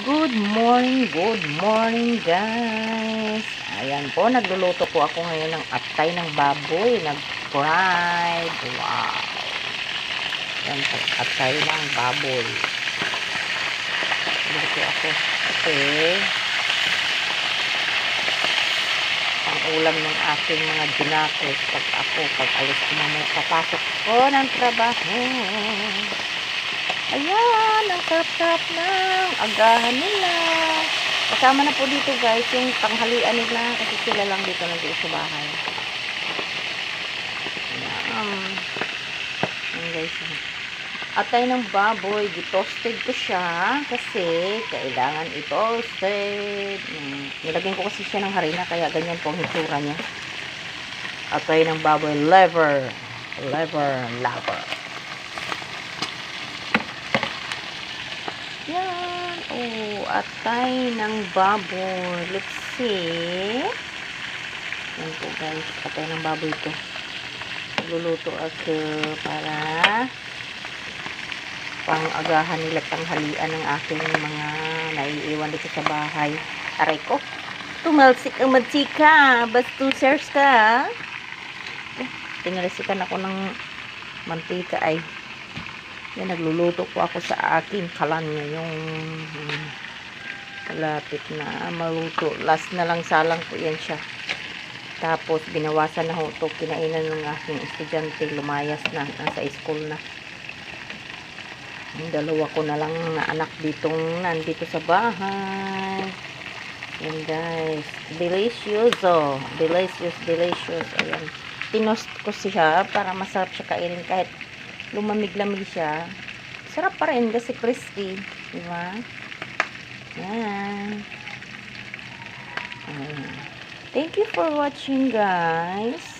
Good morning, good morning guys. Ayan po, nagluluto po ako ngayon ng atay ng baboy, nag-fried. Wow. Ayan po, atay ng baboy. Nagluluto ako kasi ang ulam ng aking mga dinakos pag ako, pag alis ko mamaya papasok ko ng trabaho. Ayan, ang sarap-sarap ng agahan nila. Kasama na po dito guys, yung tanghalian nila kasi sila lang dito nandiyo sa bahay. Ayan. Ayan guys. Atay ng baboy, gitoasted ko siya kasi kailangan i-toasted. Mm, Nilagyan ko kasi siya ng harina kaya ganyan po ang hitsura niya. Atay ng baboy, lever. Lever, lever. Yan. Oh, atay ng baboy. Let's see. Yan po guys. Atay ng baboy to. Nagluluto ako para pang-agahan nila tanghalian ng aking mga naiiwan dito sa bahay. Aray ko. Tumalsik ang madsika. Bastusers ka. Eh, tinalasikan ako ng mantika ay. Yan, nagluluto po ako sa aking kalan ngayong hmm, malapit na maluto. Last na lang salang po yan siya. Tapos, binawasan na ho ito. Kinainan ng aking estudyante. Lumayas na. Nasa school na. Yung dalawa ko na lang na anak ditong nandito sa bahay. Yan guys. Delicious oh. Delicious, delicious. Ayan. Tinost ko siya para masarap siya kainin kahit lumamig-lamig siya. Sarap pa rin kasi crispy. Diba? Yan. Ayan. Thank you for watching guys.